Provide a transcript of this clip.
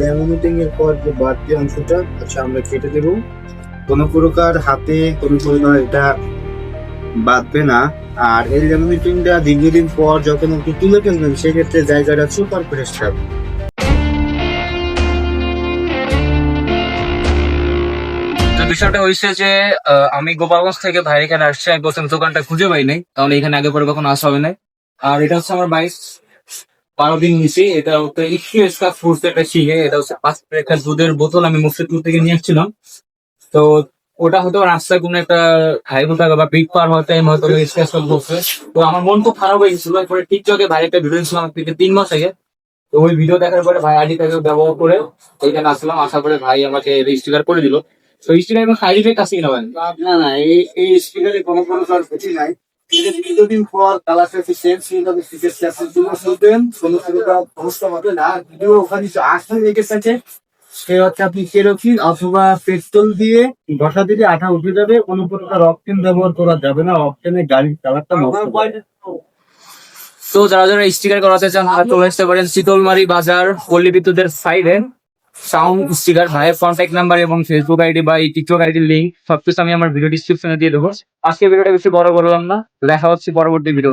Laminating এর পর যে বাড়তি অংশটা আচ্ছা আমরা কেটে দেব। কোনো প্রকার হাতে, কোনো প্রকার এটা বাঁধবে না। আর এই ল্যামিনেটিংটা দীর্ঘদিন পর যখন আপনি তুলে ফেলবেন, সেক্ষেত্রে জায়গাটা সুপার ফ্রেশ থাকবে। বিষয়টা হয়েছে যে আমি গোপালগঞ্জ থেকে ভাই এখানে আসছি, আমি বলছিলাম দোকানটা খুঁজে পাই নাই কারণ এখানে আগে পরে কখনো আসা হবে না আর এটা হচ্ছে আমার বাইক বারো দিন নিছি, এটা হচ্ছে ইস্যু স্কার ফুডস একটা শিখে এটা হচ্ছে পাঁচ প্যাকেট দুধের বোতল আমি মুর্শিদপুর থেকে নিয়ে আসছিলাম। তো ওটা হয়তো রাস্তায় কোনো একটা হাইওয়ে থাকে বা পিক পার হতে আমি হয়তো স্কেচ করছে তো আমার মন খুব খারাপ হয়ে গেছিল, এরপরে টিকটকে ভাই একটা ভিডিও ছিলাম থেকে তিন মাস আগে। তো ওই ভিডিও দেখার পরে ভাই আইডিটাকে ব্যবহার করে এইখানে আসলাম, আসার পরে ভাই আমাকে রেজিস্টার করে দিল। তো স্টিকার সাইড ইফেক্ট আছে কিনা না না এই স্পিকারে কোনো প্রকার নাই। দীর্ঘদিন পর কোনো প্রকার সমস্যা হবে না। ভিডিও ওখানে সে হচ্ছে আপনি কেরোসিন অথবা পেট্রোল দিয়ে বসা দিলে আঠা উঠে যাবে। কোনো প্রকার ব্যবহার করা যাবে না। অপশনে গাড়ির কালারটা তো যারা যারা স্টিকার করাতে চান চলে আসতে পারেন শীতলমারি বাজার, পল্লী বিদ্যুতের সাইডে সাউন্ড স্টিকার ভাইয়ের কন্ট্যাক্ট নাম্বার এবং ফেসবুক আইডি বা এই টিকটক আইডির লিঙ্ক সবকিছু আমি আমার ভিডিও ডিসক্রিপশনে দিয়ে দেবো। আজকে ভিডিওটা বেশি বড় করলাম না। দেখা হচ্ছে পরবর্তী ভিডিও